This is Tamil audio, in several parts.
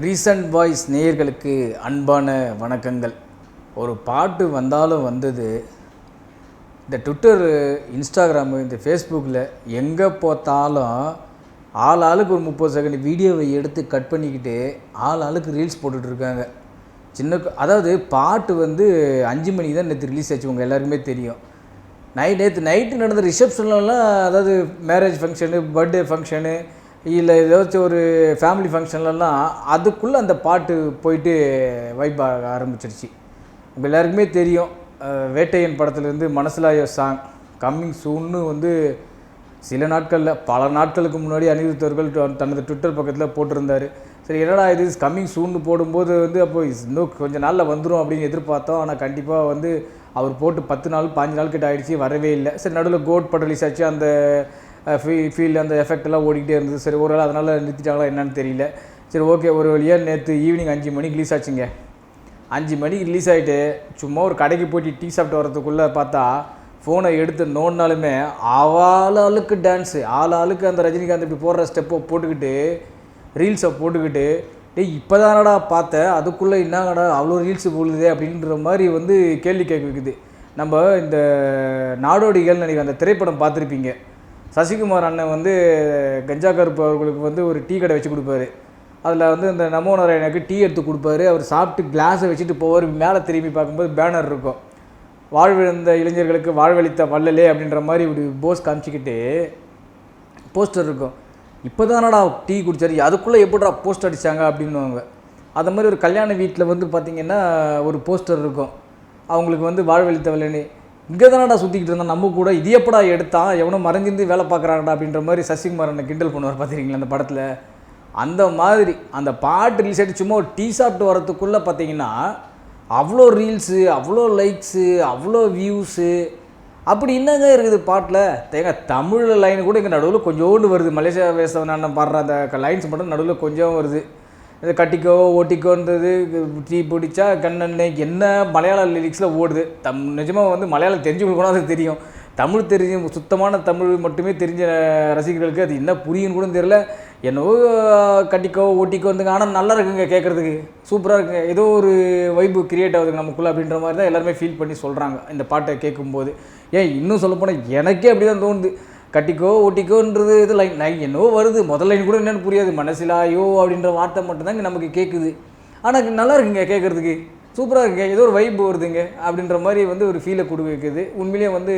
ரீசன்ட் வாய்ஸ் நேயர்களுக்கு அன்பான வணக்கங்கள். ஒரு பாட்டு வந்தாலும் வந்தது. இந்த ட்விட்டர் இன்ஸ்டாகிராமு இந்த ஃபேஸ்புக்கில் எங்கே பார்த்தாலும் ஆள் ஆளுக்கு ஒரு முப்பது செகண்ட் வீடியோவை எடுத்து கட் பண்ணிக்கிட்டு ஆள் ஆளுக்கு ரீல்ஸ் போட்டுட்ருக்காங்க. சின்ன அதாவது பாட்டு வந்து அஞ்சு மணிக்கு தான் நேற்று ரிலீஸ் ஆச்சு. உங்கள் எல்லாருக்குமே தெரியும். நைட் நேற்று நைட்டு நடந்த ரிசப்ஷன்லலாம் அதாவது மேரேஜ் ஃபங்க்ஷனு பர்த்டே ஃபங்க்ஷனு இல்லை ஏதாச்சும் ஒரு ஃபேமிலி ஃபங்க்ஷன்லலாம் அதுக்குள்ளே அந்த பாட்டு போயிட்டு வைப் ஆக ஆரம்பிச்சிருச்சு. உங்கள் எல்லாருக்குமே தெரியும் வேட்டையன் படத்துலேருந்து மனசிலாய சாங் கம்மிங் சூன்னு வந்து சில நாட்களில் பல நாட்களுக்கு முன்னாடி அனிருத் அவர்கள் தனது ட்விட்டர் பக்கத்தில் போட்டிருந்தாரு. சரி என்னடா இது? கம்மிங் சூன்னு போடும்போது வந்து அப்போ இன்னும் கொஞ்சம் நாளில் வந்துடும் அப்படின்னு எதிர்பார்த்தோம். ஆனால் கண்டிப்பாக வந்து அவர் போட்டு பத்து நாள் பாஞ்சு நாள் கிட்ட ஆயிடுச்சு வரவே இல்லை. சரி நடுவில் கோட் படம் ரிலீஸ் ஆச்சு. அந்த ஃபீ ஃபீல் அந்த எஃபெக்ட் எல்லாம் ஓடிக்கிட்டே இருந்தது. சரி ஒரு வேளை அதனால் நிறுத்திட்டாங்களா என்னன்னு தெரியல. சரி ஓகே ஒரு வழியாக நேற்று ஈவினிங் அஞ்சு மணிக்கு ரிலீஸ் ஆச்சுங்க. அஞ்சு மணிக்கு ரிலீஸ் ஆகிட்டு சும்மா ஒரு கடைக்கு போயிட்டு டீ சாப்பிட்டு வரதுக்குள்ளே பார்த்தா ஃபோனை எடுத்து நோண்டினாலுமே ஆள் ஆளுக்கு டான்ஸு ஆள் ஆளுக்கு அந்த ரஜினிகாந்த் இப்படி போடுற ஸ்டெப்பை போட்டுக்கிட்டு ரீல்ஸை போட்டுக்கிட்டு டேய் இப்போ தானடா பார்த்தேன் அதுக்குள்ளே என்னங்கடா அவ்வளோ ரீல்ஸ் போடுதே? அப்படின்ற மாதிரி வந்து கேள்வி கேட்க வைக்குது நம்ம இந்த நாடோடிகள் நினைக்கிற அந்த திரைப்படம் பார்த்துருப்பீங்க. சசிகுமார் அண்ணன் வந்து கஞ்சா கருப்பு அவர்களுக்கு வந்து ஒரு டீ கடை வச்சு கொடுப்பாரு. அதில் வந்து இந்த நமோ நாராயணனுக்கு டீ எடுத்து கொடுப்பாரு. அவர் சாப்பிட்டு கிளாஸை வச்சுட்டு போவார். மேலே திரும்பி பார்க்கும்போது பேனர் இருக்கும். வாழ்விழந்த இளைஞர்களுக்கு வாழ்வழித்த வள்ளலே அப்படின்ற மாதிரி இப்படி போஸ் காமிச்சிக்கிட்டு போஸ்டர் இருக்கும். இப்போ தானடா டீ குடித்தாரு அதுக்குள்ளே எப்படிடா போஸ்டர் அடித்தாங்க அப்படின்னுவாங்க. அது மாதிரி ஒரு கல்யாண வீட்டில் வந்து பார்த்திங்கன்னா ஒரு போஸ்டர் இருக்கும். அவங்களுக்கு வந்து வாழ்வழித்த வள்ளலே. இங்கே தானடா சுற்றிக்கிட்டு இருந்தான். நம்ம கூட இது எப்படா எடுத்தான் எவனோ மறைஞ்சிருந்து வேலை பார்க்குறாங்கடா அப்படின்ற மாதிரி சசிகுமார் கிண்டல் பண்ணுவார். பார்த்துருக்கீங்களா அந்த படத்தில்? அந்த மாதிரி அந்த பாட்டு ரிலீஸ் ஆகிட்டு சும்மா ஒரு டீ சாப்பிட்டு வரத்துக்குள்ளே பார்த்தீங்கன்னா அவ்வளோ ரீல்ஸு அவ்வளோ லைக்ஸு அவ்வளோ வியூஸு அப்படி என்னங்க இருக்குது பாட்டில்? தேங்க தமிழ் லைன் கூட இங்கே நடுவில் கொஞ்சோண்டு வருது. மலேசியா வேசவன் பாடுற அந்த லைன்ஸ் மட்டும் நடுவில் கொஞ்சம் வருது. இது கட்டிக்கோ ஓட்டிக்கோன்றது டீ பிடிச்சா கண்ணண்ணே என்ன மலையாள லிரிக்ஸில் ஓடுது. தம் நிஜமாக வந்து மலையாளம் தெரிஞ்சு கூட அது தெரியும். தமிழ் தெரிஞ்ச சுத்தமான தமிழ் மட்டுமே தெரிஞ்ச ரசிகர்களுக்கு அது என்ன புரியுன்னு கூட தெரியல. என்னவோ கட்டிக்கோ ஓட்டிக்கோந்துங்க ஆனால் நல்லா இருக்குங்க கேட்குறதுக்கு. சூப்பராக இருக்குங்க. ஏதோ ஒரு வைப்பு கிரியேட் ஆகுதுங்க நமக்குள்ளே அப்படின்ற மாதிரி தான் எல்லாருமே ஃபீல் பண்ணி சொல்கிறாங்க இந்த பாட்டை கேட்கும்போது. ஏன் இன்னும் சொல்லப்போனால் எனக்கே அப்படி தான் தோணுது. கட்டிக்கோ ஓட்டிக்கோன்றது இது லைன் லைன் என்னவோ வருது முதல் லைன் கூட என்னென்னு புரியாது. மனசிலாயோ அப்படின்ற வார்த்தை மட்டும்தாங்க நமக்கு கேட்குது ஆனால் நல்லா இருக்குங்க கேட்குறதுக்கு சூப்பராக இருக்குங்க. ஏதோ ஒரு வைப் வருதுங்க அப்படின்ற மாதிரி வந்து ஒரு ஃபீலை கொடுக்குது உண்மையிலேயே வந்து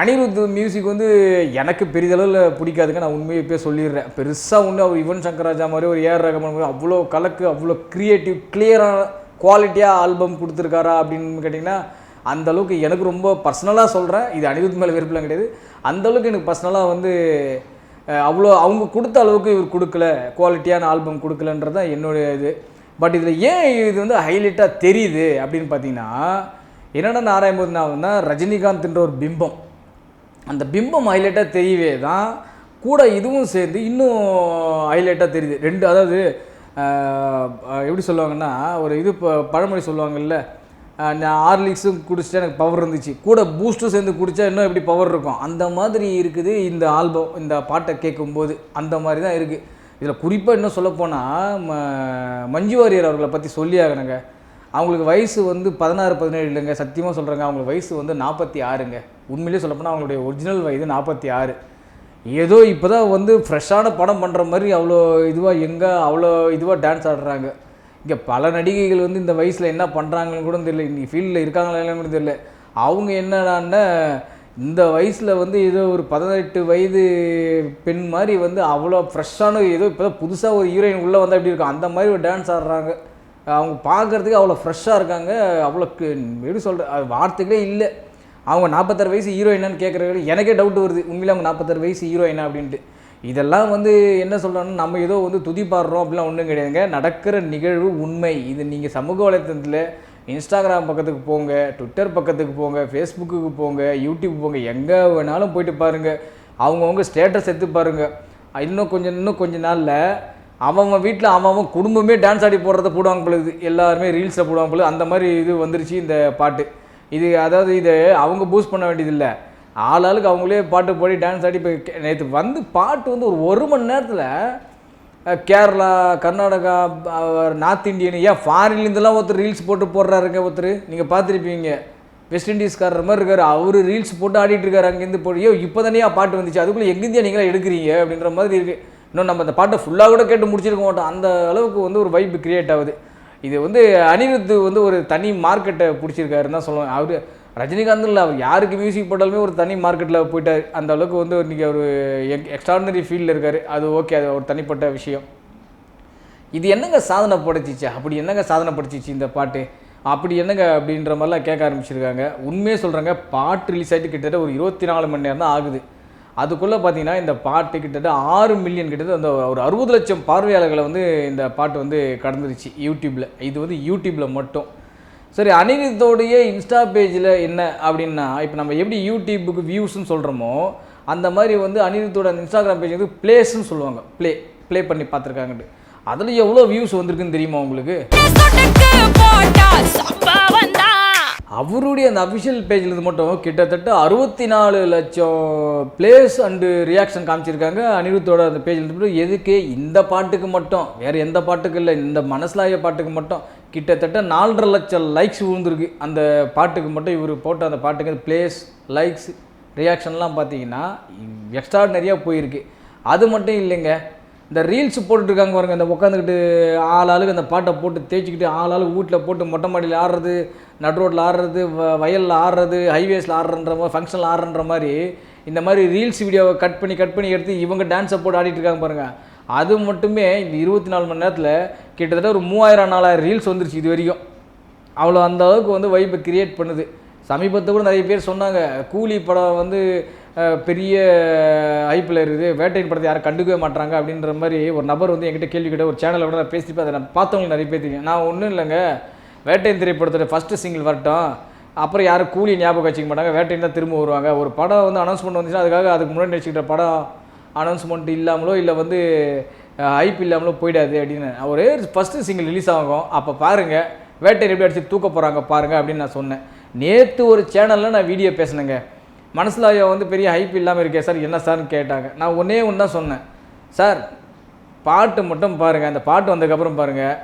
அனிருத் மியூசிக் வந்து எனக்கு பெரிதளவில் பிடிக்காதுங்க. நான் உண்மையை இப்போ சொல்லிடுறேன். பெருசாக ஒன்று அவர் யுவன் சங்கர் ராஜா மாதிரி ஒரு ஏஆர் ரகமான மாதிரி அவ்வளோ கலக்கு அவ்வளோ க்ரியேட்டிவ் கிளியரான குவாலிட்டியாக ஆல்பம் கொடுத்துருக்காரா அப்படின்னு கேட்டிங்கன்னா அந்த அளவுக்கு எனக்கு ரொம்ப பர்சனலாக சொல்கிறேன் இது அனிருத் மேலே வெறுப்புலாம் கிடையாது. அந்த அளவுக்கு எனக்கு பர்சனலாக வந்து அவ்வளோ அவங்க கொடுத்த அளவுக்கு இவர் கொடுக்கல. குவாலிட்டியான ஆல்பம் கொடுக்கலன்றது தான் என்னுடைய இது. பட் இதில் ஏன் இது வந்து ஹைலைட்டாக தெரியுது அப்படின்னு பார்த்தீங்கன்னா என்னென்ன ஆராயும் போது நான் ரஜினிகாந்த்ன்ற ஒரு பிம்பம். அந்த பிம்பம் ஹைலைட்டாக தெரியவே தான் கூட இதுவும் சேர்ந்து இன்னும் ஹைலைட்டாக தெரியுது. ரெண்டு அதாவது எப்படி சொல்லுவாங்கன்னா ஒரு இது இப்போ பழமொழி சொல்லுவாங்கல்ல ஹார்லிக்ஸும் குடிச்சிட்டா எனக்கு பவர் இருந்துச்சு. கூட பூஸ்ட்டும் சேர்ந்து குடித்தா இன்னும் எப்படி பவர் இருக்கும்? அந்த மாதிரி இருக்குது இந்த ஆல்பம் இந்த பாட்டை கேட்கும்போது. அந்த மாதிரி தான் இருக்குது இதில் குறிப்பாக இன்னும் சொல்லப்போனால் ம மஞ்சு வாரியர் அவர்களை பற்றி சொல்லி ஆகணுங்க அவங்களுக்கு வயசு வந்து பதினாறு பதினேழு இல்லைங்க. சத்தியமாக சொல்கிறேங்க அவங்களுக்கு வயசு வந்து நாற்பத்தி ஆறுங்க. உண்மையிலேயே சொல்லப்போனால் அவங்களுடைய ஒரிஜினல் வயது நாற்பத்தி ஆறு. ஏதோ இப்போ தான் வந்து ஃப்ரெஷ்ஷான படம் பண்ணுற மாதிரி அவ்வளோ இதுவாக எங்கே அவ்வளோ இதுவாக டான்ஸ் ஆடுறாங்க. இங்கே பல நடிகைகள் வந்து இந்த வயசில் என்ன பண்ணுறாங்கன்னு கூட தெரியல. இன்னைக்கு ஃபீல்டில் இருக்காங்களா இல்லைன்னு கூட தெரியல. அவங்க என்னடான்னா இந்த வயசில் வந்து ஏதோ ஒரு பதினெட்டு வயது பெண் மாதிரி வந்து அவ்வளோ ஃப்ரெஷ்ஷான ஏதோ இப்போ தான் புதுசாக ஒரு ஹீரோயின் உள்ளே வந்தால் எப்படி இருக்கும்? அந்த மாதிரி ஒரு டான்ஸ் ஆடுறாங்க. அவங்க பார்க்குறதுக்கு அவ்வளோ ஃப்ரெஷ்ஷாக இருக்காங்க. அவ்வளோ எப்படி சொல்கிற வார்த்தைகளே இல்லை. அவங்க நாற்பத்தாறு வயசு ஹீரோயினான்னு கேட்குறவங்க எனக்கே டவுட் வருது. உண்மையிலே அவங்க நாற்பத்தாறு வயசு ஹீரோயினா அப்படின்ட்டு. இதெல்லாம் வந்து என்ன சொல்கிறோன்னா நம்ம ஏதோ வந்து துதி பாடுறோம் அப்படிலாம் ஒன்றும் கிடையாதுங்க. நடக்கிற நிகழ்வு உண்மை. இது நீங்கள் சமூக வலைத்தளத்தில் இன்ஸ்டாகிராம் பக்கத்துக்கு போங்க ட்விட்டர் பக்கத்துக்கு போங்க ஃபேஸ்புக்கு போங்க யூடியூப் போங்க எங்கே வேணாலும் போயிட்டு பாருங்கள் அவங்கவுங்க ஸ்டேட்டஸ் எடுத்து பாருங்கள் இன்னும் கொஞ்சம் இன்னும் கொஞ்ச நாளில் அவன் வீட்டில் அவன் குடும்பமே டான்ஸ் ஆடி போடுறத போடுவாங்க பொழுது எல்லாருமே ரீல்ஸை போடுவாங்க பொழுது அந்த மாதிரி இது வந்துருச்சு இந்த பாட்டு. இது அதாவது இது அவங்க பூஸ்ட் பண்ண வேண்டியதில்லை. ஆளாளுக்கு அவங்களே பாட்டு பாடி டான்ஸ் ஆடி இப்போ நேற்று வந்து பாட்டு வந்து ஒரு ஒரு மணி நேரத்தில் கேரளா கர்நாடகா நார்த் இந்தியன் ஏன் ஃபாரின்லேருந்துலாம் ஒருத்தர் ரீல்ஸ் போட்டு போடுறாருங்க ஒருத்தர். நீங்கள் பார்த்துருப்பீங்க. வெஸ்ட் இண்டீஸ்காரர் மாதிரி இருக்கார். அவர் ரீல்ஸ் போட்டு ஆடிட்டு இருக்காரு. அங்கேருந்து போய் ஐயோ இப்போ தானே பாட்டு வந்துச்சு? அதுக்குள்ளே எங்கேருந்தே நீங்களா எடுக்கிறீங்க? அப்படின்ற மாதிரி இருக்குது இன்னும் நம்ம அந்த பாட்டை ஃபுல்லாக கூட கேட்டு முடிச்சிருக்க மாட்டோம். அந்த அளவுக்கு வந்து ஒரு வைப் கிரியேட் ஆகுது. இது வந்து அனிருத்து வந்து ஒரு தனி மார்க்கெட்டை பிடிச்சிருக்காருன்னு தான் சொல்லுவேன். அவர் ரஜினிகாந்த் இல்லை அவர் யாருக்கு மியூசிக் போட்டாலுமே ஒரு தனி மார்க்கெட்டில் போயிட்டார். அந்த அளவுக்கு வந்து இன்றைக்கி ஒரு எக்ஸ்ட்ராடனரி ஃபீல்டில் இருக்கார். அது ஓகே அது ஒரு தனிப்பட்ட விஷயம். இது என்னங்க சாதனை படைச்சிச்சு? அப்படி என்னங்க சாதனை படைச்சிச்சு இந்த பாட்டு? அப்படி என்னங்க அப்படின்ற மாதிரிலாம் கேட்க ஆரம்பிச்சிருக்காங்க. உண்மையே சொல்கிறாங்க பாட்டு ரிலீஸ் ஆகிட்டு கிட்டத்தட்ட ஒரு இருபத்தி நாலு மணி நேரம் தான் ஆகுது. அதுக்குள்ளே பார்த்தீங்கன்னா இந்த பாட்டு கிட்டத்தட்ட ஆறு மில்லியன் கிட்டத்தட்ட அந்த ஒரு அறுபது லட்சம் பார்வையாளர்களை வந்து இந்த பாட்டு வந்து கடந்துருச்சு. யூடியூப்பில் இது வந்து யூடியூப்பில் மட்டும். சரி அனிருத்தோடைய இன்ஸ்டா பேஜில் என்ன அப்படின்னா இப்போ நம்ம எப்படி யூடியூபுக்கு வியூஸ்னு சொல்கிறோமோ அந்த மாதிரி வந்து அனிருத்தோட இன்ஸ்டாகிராம் பேஜ் வந்து பிளேஸ்ன்னு சொல்லுவாங்க. ப்ளே ப்ளே பண்ணி பார்த்துருக்காங்கட்டு அதில் எவ்வளோ வியூஸ் வந்திருக்குன்னு தெரியுமா உங்களுக்கு? இருக்கக்கூடிய அந்த அஃபிஷியல் பேஜில் இருந்து மட்டும் கிட்டத்தட்ட அறுபத்தி நாலு லட்சம் பிளேஸ் அண்டு ரியாக்ஷன் காமிச்சிருக்காங்க. அனிருத்தோட அந்த பேஜில் இருந்து மட்டும் எதுக்கு? இந்த பாட்டுக்கு மட்டும். வேறு எந்த பாட்டுக்கு இல்லை. இந்த மனசிலாய பாட்டுக்கு மட்டும். கிட்டத்தட்ட நாலரை லட்சம் லைக்ஸ் விழுந்திருக்கு. அந்த பாட்டுக்கு மட்டும் இவர் போட்ட அந்த பாட்டுக்கு பிளேஸ் லைக்ஸ் ரியாக்ஷன்லாம் பார்த்தீங்கன்னா எக்ஸ்ட்ராடினரியாக போயிருக்கு. அது மட்டும் இல்லைங்க. இந்த ரீல்ஸ் போட்டுட்ருக்காங்க பாருங்க இந்த உட்காந்துக்கிட்டு ஆள் ஆளுக்கு அந்த பாட்டை போட்டு தேய்ச்சிக்கிட்டு ஆள் ஆளுக்கு வீட்டில் போட்டு மொட்டை மாடியில் ஆடுறது நடு ரோட்டில் ஆடுறது வ- வயலில் ஆடுறது ஹைவேஸில் ஆடுறன்ற மாதிரி ஃபங்க்ஷனில் ஆடுறன்ற மாதிரி இந்த மாதிரி ரீல்ஸ் வீடியோவை கட் பண்ணி கட் பண்ணி எடுத்து இவங்க டான்ஸை போட்டு ஆடிட்டு இருக்காங்க பாருங்கள் அது மட்டுமே இந்த இருபத்தி நாலு மணி நேரத்தில் கிட்டத்தட்ட ஒரு மூவாயிரம் நாலாயிரம் ரீல்ஸ் வந்துருச்சு இது வரைக்கும். அவ்வளோ அந்த அளவுக்கு வந்து வைப்பை கிரியேட் பண்ணுது. சமீபத்தை கூட நிறைய பேர் சொன்னாங்க கூலி படம் வந்து பெரிய ஹைப்பில் இருக்குது. வேட்டையின் படத்தை யாரும் கண்டுக்கவே மாட்டாங்க அப்படின்ற மாதிரி ஒரு நபர் வந்து என்கிட்ட கேள்வி கேட்ட ஒரு சேனலில் கூட நான் பேசிப்பேன் அதை நான் பார்த்தவங்களுக்கு நிறைய பேர் நான் ஒன்றும் இல்லைங்க. வேட்டையின் திரைப்படத்தோட ஃபஸ்ட்டு சிங்கிள் வரட்டும். அப்புறம் யாரும் கூலி ஞாபகம் வச்சுக்க மாட்டாங்க. வேட்டையின் தான் திரும்ப வருவாங்க. ஒரு படம் வந்து அனௌன்ஸ்மெண்ட் வந்துச்சுன்னா அதுக்காக அதுக்கு முன்னாடி நடிச்சுக்கிட்ட படம் அனௌன்ஸ்மெண்ட் இல்லாமலோ இல்லை வந்து ஹைப் இல்லாமலோ போயிடாது அப்படின்னு. ஒரே ஃபஸ்ட்டு சிங்கிள் ரிலீஸ் ஆகும். அப்போ பாருங்கள் வேட்டையர் எப்படி அடிச்சு தூக்க போகிறாங்க பாருங்கள் அப்படின்னு நான் சொன்னேன். நேற்று ஒரு சேனலில் நான் வீடியோ பேசினேங்க. மனசில் வந்து பெரிய ஹைப் இல்லாமல் இருக்கே சார் என்ன சார்னு கேட்டாங்க. நான் ஒன்றே ஒன்று தான் சொன்னேன். சார் பாட்டு மட்டும் பாருங்கள் அந்த பாட்டு வந்ததுக்கப்புறம் பாருங்கள்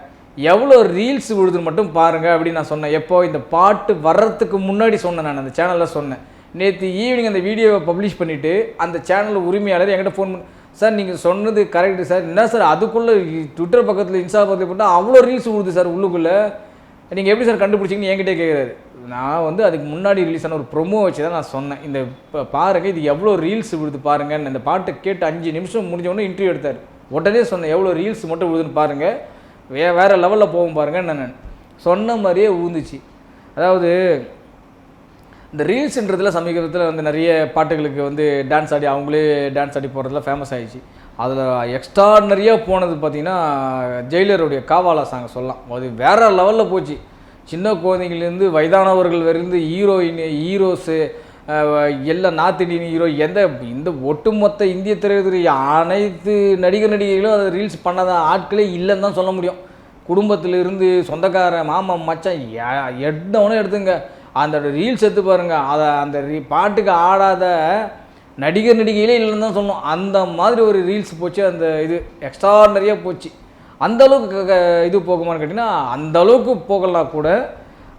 எவ்வளோ ரீல்ஸ் விழுதுன்னு மட்டும் பாருங்கள் அப்படின்னு நான் சொன்னேன். எப்போ? இந்த பாட்டு வர்றதுக்கு முன்னாடி சொன்னேன் நான். அந்த சேனலில் சொன்னேன். நேற்று ஈவினிங் அந்த வீடியோவை பப்ளிஷ் பண்ணிவிட்டு அந்த சேனல் உரிமையாளர் என்கிட்ட ஃபோன் பண்ணி சார் நீங்கள் சொன்னது கரெக்டு சார். என்ன சார் அதுக்குள்ளே ட்விட்டர் பக்கத்தில் இன்ஸ்டா பக்கத்தில் போட்டால் அவ்வளோ ரீல்ஸ் விழுது சார் உள்ளுக்குள்ளே. நீங்கள் எப்படி சார் கண்டுபிடிச்சிங்கன்னு என்கிட்டே கேட்குறாரு நான் வந்து அதுக்கு முன்னாடி ரிலீஸ் ஆன ஒரு ப்ரொமோ வச்சு தான் நான் சொன்னேன். இந்த இப்போ பாருங்கள் இது எவ்வளோ ரீல்ஸ் விழுது பாருங்கன்னு. இந்த பாட்டை கேட்டு அஞ்சு நிமிஷம் முடிஞ்சவொடனே இன்டர்வியூ எடுத்தார். உடனே சொன்னேன் எவ்வளோ ரீல்ஸ் மட்டும் விழுதுன்னு பாருங்கள் வே வேறு லெவலில் போகும் பாருங்கன்னு நான் சொன்ன மாதிரியே ஊந்துச்சு அதாவது இந்த ரீல்ஸுன்றதுல சமீபத்தில் வந்து நிறைய பாட்டுகளுக்கு வந்து டான்ஸ் ஆடி அவங்களே டான்ஸ் ஆடி போகிறதுல ஃபேமஸ் ஆகிடுச்சு அதில் எக்ஸ்ட்ராடனரியாக போனது பார்த்திங்கன்னா ஜெயிலருடைய காவாலா சாங் சொல்லலாம். அது வேற லெவலில் போச்சு. சின்ன குழந்தைங்கள்லேருந்து வயதானவர்கள் வரைந்து ஹீரோயின் ஹீரோஸு எல்லா நார்த் இந்தியன் ஹீரோ எந்த இந்த ஒட்டுமொத்த இந்திய திரைத்துறை அனைத்து நடிகர் நடிகைகளும் அதை ரீல்ஸ் பண்ணாத ஆட்களே இல்லைன்னு தான் சொல்ல முடியும். குடும்பத்தில் இருந்து சொந்தக்காரன் மாமன் மச்சான் எடுத்தவனே எடுத்துங்க. அந்த ரீல்ஸ் எடுத்து பாருங்கள் அதை அந்த ரீ பாட்டுக்கு ஆடாத நடிகர் நடிகைகளே இல்லைன்னு தான் சொல்லணும். அந்த மாதிரி ஒரு ரீல்ஸ் போச்சு. அந்த இது எக்ஸ்ட்ராடனரியாக போச்சு. அந்த அளவுக்கு இது போகுமான்னு கேட்டிங்கன்னா அந்தளவுக்கு போகலாம் கூட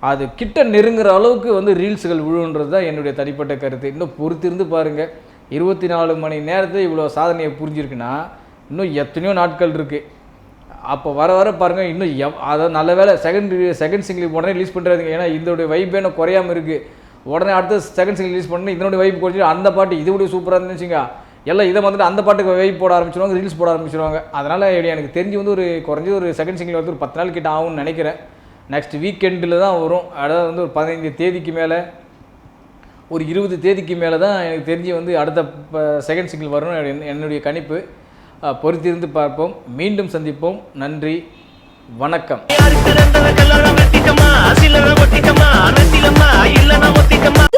அது கிட்ட நெருங்குற அளவுக்கு வந்து ரீல்ஸுகள் விழுன்றது தான் என்னுடைய தனிப்பட்ட கருத்து. இன்னும் பொறுத்திருந்து பாருங்கள் இருபத்தி நாலு மணி நேரத்தில் இவ்வளோ சாதனையை புரிஞ்சிருக்குன்னா இன்னும் எத்தனையோ நாட்கள் இருக்குது அப்போ வர வர பாருங்கள் இன்னும் எவ் அதாவது நல்ல வேலை செகண்ட் செகண்ட் சிங்கிள் உடனே ரிலீஸ் பண்ணுறாதுங்க ஏன்னா இதோடைய வைப் என்ன குறையாமல் இருக்குது உடனே அடுத்து செகண்ட் சிங்கிள் ரிலீஸ் பண்ணி இதனுடைய வைப் குறைஞ்சி அந்த பாட்டு இதோடைய சூப்பராக இருந்துச்சுங்க. எல்லாம் இதை வந்துட்டு அந்த பாட்டுக்கு வெயிட் போட ஆரம்பிச்சிருவாங்க ரீல்ஸ் போட ஆரம்பிச்சிருவாங்க. அதனால் எனக்கு தெரிஞ்சு வந்து ஒரு குறைஞ்சது ஒரு செகண்ட் சிங்கிள் வந்து ஒரு பத்து நாள் கிட்ட ஆகும்னு நினைக்கிறேன். நெக்ஸ்ட் வீக்கெண்டில் தான் வரும். அதாவது வந்து ஒரு பதினைஞ்சு தேதிக்கு மேலே ஒரு இருபது தேதிக்கு மேலே தான் எனக்கு தெரிஞ்சு வந்து அடுத்த செகண்ட் சிங்கிள் வரும் என்னுடைய- கணிப்பு. பொறுத்திருந்து பார்ப்போம். மீண்டும் சந்திப்போம். நன்றி. வணக்கம். இது